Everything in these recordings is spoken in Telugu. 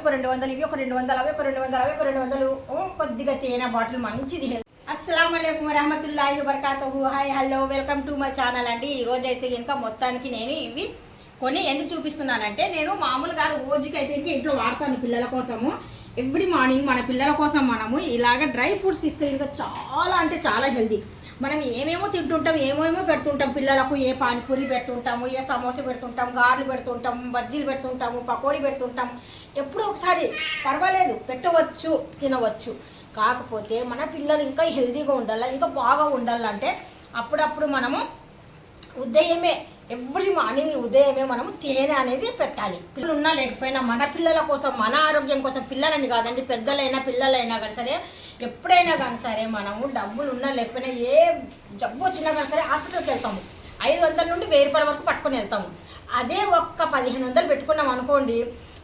ఒక రెండు వందలు ఇవి ఒక రెండు వందలు అవి ఒక రెండు వందలు అవి ఒక రెండు వందలు. కొద్దిగా తేనె బాటిల్ మంచిది. అస్సలం అయికం వరహమతుల్లాహి వబర్కాతుహు. Hi hello welcome to my channel అండి. ఈ రోజు అయితే ఇంకా మొత్తానికి నేను ఇవి కొన్ని ఎందుకు చూపిస్తున్నానంటే నేను మామూలుగా రోజుకి అయితే ఇంకా ఇంట్లో వాడతాను పిల్లల కోసము. ఎవ్రీ మార్నింగ్ మన పిల్లల కోసం మనము ఇలాగ డ్రై ఫ్రూట్స్ ఇస్తే ఇంకా చాలా అంటే చాలా హెల్దీ మనం ఏమేమో తింటుంటాం ఏమేమో పెడుతుంటాం. పిల్లలకు ఏ పానీపూరి పెడుతుంటాము ఏ సమోసా పెడుతుంటాం గారెలు పెడుతుంటాం బజ్జీలు పెడుతుంటాము పకోడీ పెడుతుంటాం. ఎప్పుడో ఒకసారి పర్వాలేదు పెట్టవచ్చు తినవచ్చు. కాకపోతే మన పిల్లలు ఇంకా హెల్తీగా ఉండాలి ఇంకా బాగా ఉండాలంటే అప్పుడప్పుడు మనము ఉదయమే ఎవ్రీ మార్నింగ్ ఉదయమే మనము తేనె అనేది పెట్టాలి. పిల్లలు ఉన్నా లేకపోయినా మన పిల్లల కోసం మన ఆరోగ్యం కోసం పిల్లలని కాదండి పెద్దలైనా పిల్లలైనా కానీ సరే ఎప్పుడైనా కానీ సరే మనము డబ్బులు ఉన్నా లేకపోయినా ఏ జబ్బు వచ్చినా కానీ సరే హాస్పిటల్కి వెళ్తాము. ఐదు వందల నుండి వెయ్యి రూపాయల వరకు పట్టుకొని వెళ్తాము. అదే ఒక్క పదిహేను వందలు పెట్టుకున్నాం అనుకోండి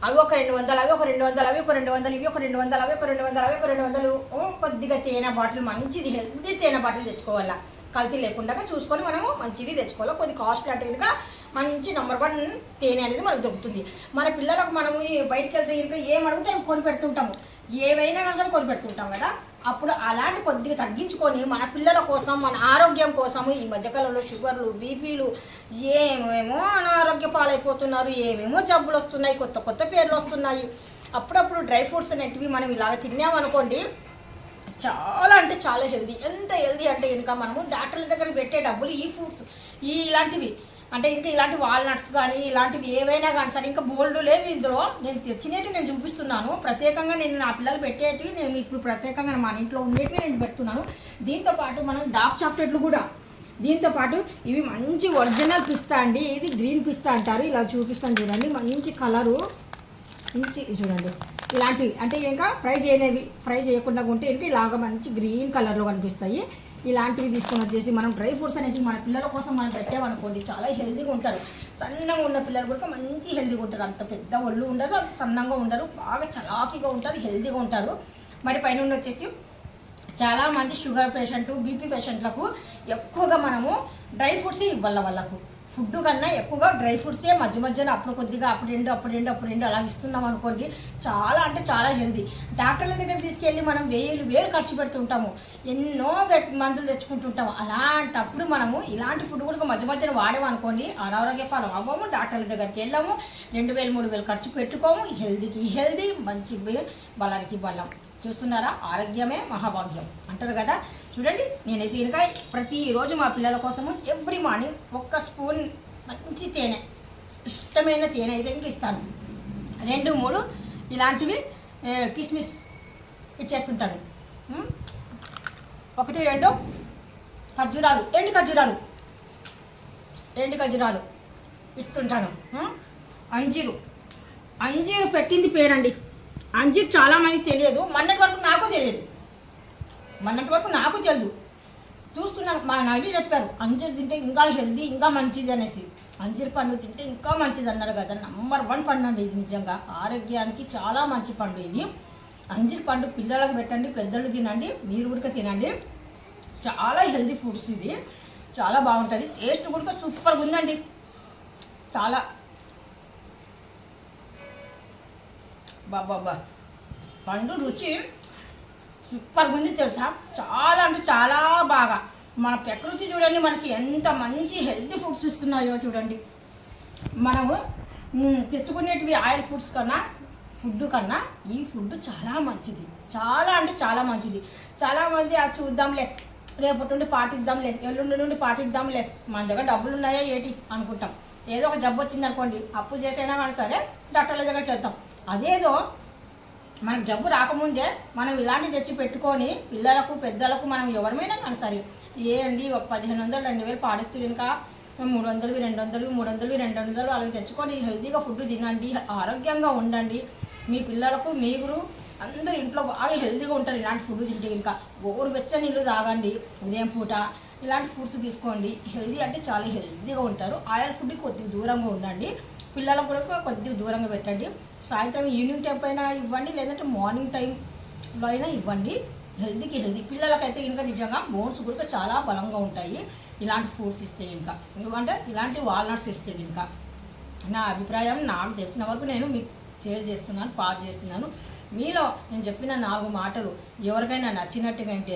అవి ఒక రెండు వందలు అవి ఒక రెండు వందలు అవి ఒక రెండు వందలు ఇవి ఒక రెండు వందలు అవి ఒక రెండు వందలు అవి ఒక రెండు వందలు కొద్దిగా తేనె బాటిల్ మంచిది హెల్తీ తేనె బాటిల్ తెచ్చుకోవాలా? కల్తీ లేకుండా చూసుకొని మనము మంచిది తెచ్చుకోవాలి? కొద్ది కాస్ట్ అంటే కనుక మంచి నెంబర్ వన్ తేనె అనేది మనకు దొరుకుతుంది. మన పిల్లలకు మనము బయటకు బయటికి వెళ్తే కనుక ఏం అడిగితే కొని పెడుతుంటాము. ఏవైనా కానీ సరే కొని పెడుతుంటాం కదా? అప్పుడు అలాంటి కొద్దిగా తగ్గించుకొని మన పిల్లల కోసం మన ఆరోగ్యం కోసం ఈ మధ్యకాలంలో షుగర్లు బీపీలు ఏమేమో అనారోగ్య పాలైపోతున్నారు ఏమేమో జబ్బులు వస్తున్నాయి కొత్త కొత్త పేర్లు వస్తున్నాయి. అప్పుడప్పుడు డ్రై ఫ్రూట్స్ అనేటివి మనం ఇలాగ తిన్నామనుకోండి చాలా అంటే చాలా హెల్దీ. ఎంత హెల్దీ అంటే ఇంకా మనము డాక్టర్ల దగ్గర పెట్టే డబ్బులు ఈ ఫ్రూట్స్ ఈ ఇలాంటివి అంటే ఇంకా ఇలాంటి వాల్నట్స్ కానీ ఇలాంటివి ఏవైనా కానీ సరే ఇంకా బోల్డ్ లేవు ఇందులో. నేను తెచ్చినట్టు నేను చూపిస్తున్నాను. ప్రత్యేకంగా నేను నా పిల్లలు పెట్టేటివి నేను ఇప్పుడు ప్రత్యేకంగా మన ఇంట్లో ఉండేటివి నేను పెడుతున్నాను. దీంతో పాటు మనం డార్క్ చాక్లెట్లు కూడా. దీంతో పాటు ఇవి మంచి ఒరిజినల్ పిస్తా అండి. ఇది గ్రీన్ పిస్తా అంటారు. ఇలా చూపిస్తాను చూడండి. మంచి కలరు మంచి చూడండి. ఇలాంటివి. అంటే ఇంకా ఫ్రై చేయలేవి ఫ్రై చేయకుండా ఉంటే ఇంకా ఇలాగ మంచి గ్రీన్ కలర్లో కనిపిస్తాయి. ఇలాంటివి తీసుకొని వచ్చేసి మనం డ్రై ఫ్రూట్స్ అనేవి మన పిల్లల కోసం మనం పెట్టామనుకోండి చాలా హెల్తీగా ఉంటారు. సన్నగా ఉన్న పిల్లలు కూడా మంచి హెల్తీగా ఉంటారు. అంత పెద్ద ఒళ్ళు ఉండరు అంత సన్నంగా ఉండరు బాగా చలాకీగా ఉంటారు హెల్తీగా ఉంటారు. మరి పైన వచ్చేసి చాలామంది షుగర్ పేషెంట్ బీపీ పేషెంట్లకు ఎక్కువగా మనము డ్రై ఫ్రూట్స్ ఇవ్వాలి వాళ్ళకు. ఫుడ్ కన్నా ఎక్కువగా డ్రై ఫ్రూట్సే మధ్య మధ్యన అప్పుడు కొద్దిగా అప్పుడు రెండు అప్పుడు రెండు అప్పుడు రెండు అలా ఇస్తున్నాం అనుకోండి చాలా అంటే చాలా హెల్దీ. డాక్టర్ల దగ్గర తీసుకెళ్ళి మనం వేలు వేలు ఖర్చు పెడుతుంటాము. ఎన్నో మందులు తెచ్చుకుంటుంటాము. అలాంటప్పుడు మనము ఇలాంటి ఫుడ్ కూడా మధ్య మధ్యన వాడేమనుకోండి అనారోగ్య పాలు అవ్వము డాక్టర్ల దగ్గరికి వెళ్ళాము రెండు వేలు మూడు వేలు ఖర్చు పెట్టుకోము హెల్దీకి హెల్దీ మంచి బలానికి బలం. చూస్తున్నారా? ఆరోగ్యమే మహాభాగ్యం. అంటారు కదా? చూడండి నేనైతే ఇంకా ప్రతిరోజు మా పిల్లల కోసము ఎవ్రీ మార్నింగ్ ఒక్క స్పూన్ మంచి తేనె ఇష్టమైన తేనె అయితే ఇంక ఇస్తాను. రెండు మూడు ఇలాంటివి కిస్మిస్ ఇచ్చేస్తుంటాను. ఒకటి రెండు ఖర్జూరాలు ఎండు ఖర్జూరాలు ఎండు ఖర్జూరాలు ఇస్తుంటాను. అంజీరు. అంజీరు పెట్టింది పేరండి. అంజీర్ చాలా మందికి తెలియదు. మొన్నటి వరకు నాకు తెలియదు. మొన్నటి వరకు నాకు తెలియదు. చూస్తున్నాను మా నవి చెప్పారు అంజీర్ తింటే ఇంకా హెల్దీ ఇంకా మంచిది అనేసి. అంజీర్ పండు తింటే ఇంకా మంచిది అన్నారు కదా. నంబర్ వన్ పండు అండి ఇది నిజంగా. ఆరోగ్యానికి చాలా మంచి పండు ఇది. అంజీర్ పండు పిల్లలకు పెట్టండి పెద్దలు తినండి మీరు కూడా తినండి. చాలా హెల్దీ ఫుడ్స్ ఇది. చాలా బాగుంటుంది. టేస్ట్ కూడా సూపర్గా ఉందండి చాలా బాబా పండు రుచి సూపర్గా ఉంది తెలుసా? చాలా అంటే చాలా బాగా. మన ప్రకృతి చూడండి మనకి ఎంత మంచి హెల్తీ ఫుడ్స్ ఇస్తున్నాయో చూడండి. మనము తెచ్చుకునేటివి ఆయిల్ ఫుడ్స్ కన్నా ఫుడ్ కన్నా ఈ ఫుడ్ చాలా మంచిది. చాలా అంటే చాలా మంచిది. చాలామంది అది చూద్దాంలే. రేపటి నుండి పాటిద్దాంలే. ఎల్లుండి నుండి పాటిద్దాంలే. మన దగ్గర డబ్బులు ఉన్నాయా ఏటి అనుకుంటాం. ఏదో ఒక జబ్బు వచ్చింది అనుకోండి అప్పు చేసైనా కానీ సరే డాక్టర్ల దగ్గరికి వెళ్తాం. అదేదో మనకు జబ్బు రాకముందే మనం ఇలాంటి తెచ్చి పెట్టుకొని పిల్లలకు పెద్దలకు మనం ఎవరిమైనా కానీ సరే ఏ అండి ఒక పదిహేను వందలు రెండు వేలు పాడిస్తే కనుక మూడు వందలు రెండు వందలు మూడు వందలు రెండు వందలు అలా తెచ్చుకొని హెల్తీగా ఫుడ్ తినండి ఆరోగ్యంగా ఉండండి. మీ పిల్లలకు మీరు అందరూ ఇంట్లో బాగా హెల్తీగా ఉంటారు ఇలాంటి ఫుడ్ తింటే కనుక గోరు వెచ్చని నీళ్ళు తాగండి ఉదయం పూట ఇలాంటి ఫుడ్స్ తీసుకోండి. హెల్దీ అంటే చాలా హెల్తీగా ఉంటారు. ఆయిల్ ఫుడ్ కొద్దిగా దూరంగా ఉండండి. పిల్లలకు కూడా కొద్దిగా దూరంగా పెట్టండి. సాయంత్రం ఈవినింగ్ టైం అయినా ఇవ్వండి లేదంటే మార్నింగ్ టైంలో అయినా ఇవ్వండి. హెల్తీకి హెల్దీ పిల్లలకైతే ఇంకా నిజంగా బోన్స్ కూడా చాలా బలంగా ఉంటాయి. ఇలాంటి ఫ్రూట్స్ ఇస్తే ఇంకా. ఎందుకంటే ఇలాంటి వాల్నట్స్ ఇస్తే ఇంకా. నా అభిప్రాయం నాకు తెలిసిన వరకు నేను మీకు షేర్ చేస్తున్నాను పాస్ చేస్తున్నాను. మీలో నేను చెప్పిన నాలుగు మాటలు ఎవరికైనా నచ్చినట్టుగా అంటే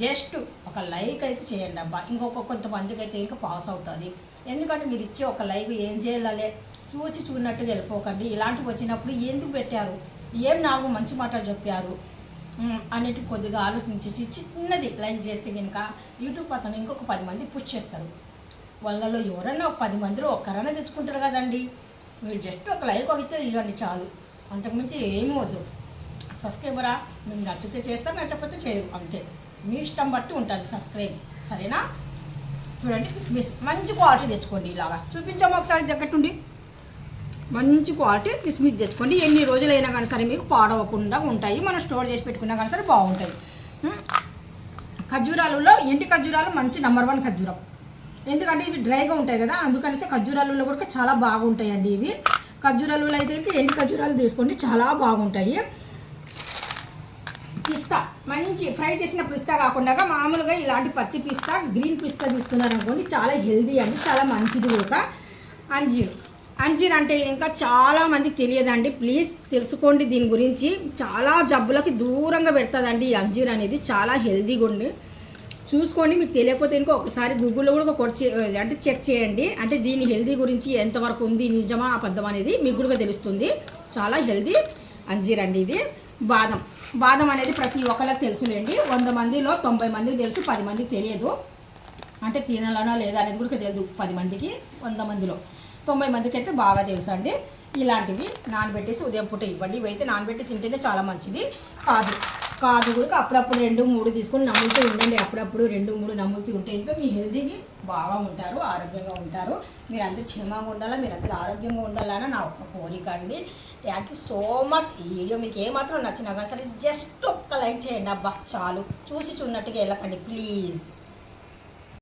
జస్ట్ ఒక లైక్ అయితే చేయండి అబ్బా. ఇంకొక కొంతమందికి అయితే ఇంకా పాస్ అవుతుంది. ఎందుకంటే మీరు ఇచ్చే ఒక లైక్ ఏం చేయాలలే? చూసి చూడనట్టుగా వెళ్ళిపోకండి. ఇలాంటివి వచ్చినప్పుడు ఎందుకు పెట్టారు? ఏం నాకు మంచి మాటలు చెప్పారు? అనేటి కొద్దిగా ఆలోచించేసి చిన్నది లైక్ చేస్తే కనుక యూట్యూబ్ అతను ఇంకొక పది మంది పుష్ చేస్తారు. వాళ్ళలో ఎవరన్నా ఒక పది మందిలో ఒక్కరైనా తెచ్చుకుంటారు కదండి. మీరు జస్ట్ ఒక లైక్ ఒకతే ఇవ్వండి చాలు. అంతకుమించి ఏమీ వద్దు. సబ్స్క్రైబరా? మేము నచ్చితే చేస్తాం నచ్చకపోతే చేయరు. అంతే. మీ ఇష్టం బట్టి ఉంటుంది సబ్స్క్రైబ్. సరేనా? చూడండి కిస్మిస్ మంచి క్వాలిటీ తెచ్చుకోండి ఇలాగా. చూపించాము ఒకసారి దగ్గట్టుండి మంచి క్వాలిటీ కిస్మిస్ తెచ్చుకోండి. ఎన్ని రోజులైనా కానీ సరే మీకు పాడవకుండా ఉంటాయి. మనం స్టోర్ చేసి పెట్టుకున్నా కానీ సరే బాగుంటాయి. ఉం? ఖర్జూరాలలో ఎండి ఖర్జూరాలు? మంచి నెంబర్ వన్ ఖర్జూరం. ఎందుకంటే ఇవి డ్రైగా ఉంటాయి కదా అందుకనేసి ఖర్జూరాలలో కూడా చాలా బాగుంటాయండి ఇవి. ఖర్జూరాలలో అయితే ఎండి ఖర్జూరాలు తీసుకోండి చాలా బాగుంటాయి. పిస్తా మంచి ఫ్రై చేసిన పిస్తా కాకుండా మామూలుగా ఇలాంటి పచ్చి పిస్తా గ్రీన్ పిస్తా తీసుకున్నారనుకోండి చాలా హెల్దీ అండి చాలా మంచిది కూడా. అంజీరు. అంజీర్ అంటే ఇంకా చాలా మందికి తెలియదండి. ప్లీజ్ తెలుసుకోండి దీని గురించి. చాలా జబ్బులకి దూరంగా పెడుతుందండి ఈ అంజీర్ అనేది. చాలా హెల్దీగా ఉండి. చూసుకోండి మీకు తెలియకపోతే ఇంకో ఒకసారి గూగుల్లో కూడా కొట్టి అంటే చెక్ చేయండి. అంటే దీని హెల్దీ గురించి ఎంతవరకు ఉంది నిజమా అబద్ధం అనేది మీకు కూడా తెలుస్తుంది. చాలా హెల్దీ అంజీర్ అండి ఇది. బాదం. బాదం అనేది ప్రతి ఒక్కరికి తెలుసులేండి. వంద మందిలో తొంభై మందికి తెలుసు పది మందికి తెలియదు. అంటే తినాలనో లేదా అనేది కూడా తెలియదు పది మందికి వంద మందిలో. తొంభై మందికి అయితే బాగా తెలుసు అండి ఇలాంటివి నానబెట్టేసి ఉదయం పూట ఇవ్వండి. ఇవైతే నానబెట్టి తింటేనే చాలా మంచిది. కాదు కాదు కూడా అప్పుడప్పుడు రెండు మూడు తీసుకొని నమ్ములుతూ ఉండండి. అప్పుడప్పుడు రెండు మూడు నమ్ములుతూ ఉంటే ఇంకా మీ హెల్తీకి బాగా ఉంటారు ఆరోగ్యంగా ఉంటారు. మీరు అందరూ క్షేమంగా ఉండాలా మీరు అందరూ ఆరోగ్యంగా ఉండాలని నా ఒక్క కోరిక అండి. థ్యాంక్ యూ సో మచ్ ఈ వీడియో మీకు ఏమాత్రం నచ్చినా కానీ సరే జస్ట్ ఒక్క లైక్ చేయండి. అబ్బా చాలు. చూసి చూన్నట్టుగా వెళ్ళకండి. ప్లీజ్